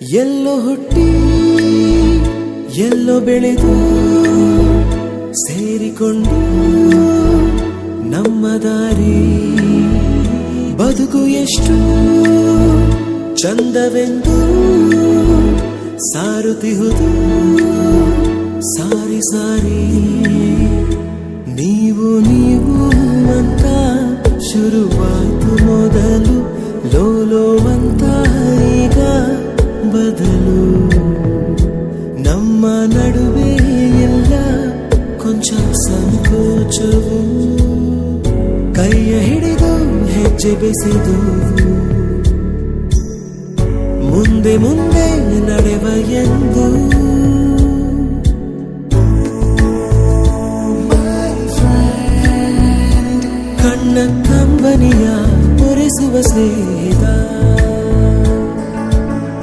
ಎಲ್ಲೋ ಹುಟ್ಟಿ, ಎಲ್ಲೋ ಬೆಳೆದು ಸೇರಿಕೊಂಡು ನಮ್ಮ ದಾರಿ. ಬದುಕು ಎಷ್ಟು ಚಂದವೆಂದು ಸಾರುತ್ತಿಹುದು ಸಾರಿ ಸಾರಿ. ನೀವು ನೀವು ಅಂತ ಶುರುವಾಯಿತು ಮೊದಲು ಲೋಲೋವಂತ ಈಗ ಬದಲು ನಮ್ಮ ನಡುವೆ ಎಲ್ಲ ಕೊಂಚ ಸಂಕೋಚವು. ಕೈಯ ಹಿಡಿದು ಹೆಜ್ಜೆ ಬೆಸೆದು. ಮುಂದೆ ಮುಂದೆ ನಡೆವ ಎಂದು. ಕಣ್ಣ ಕಂಬನಿಯ ಪೊರೆಸುವ ಸ್ನೇಹಿತ.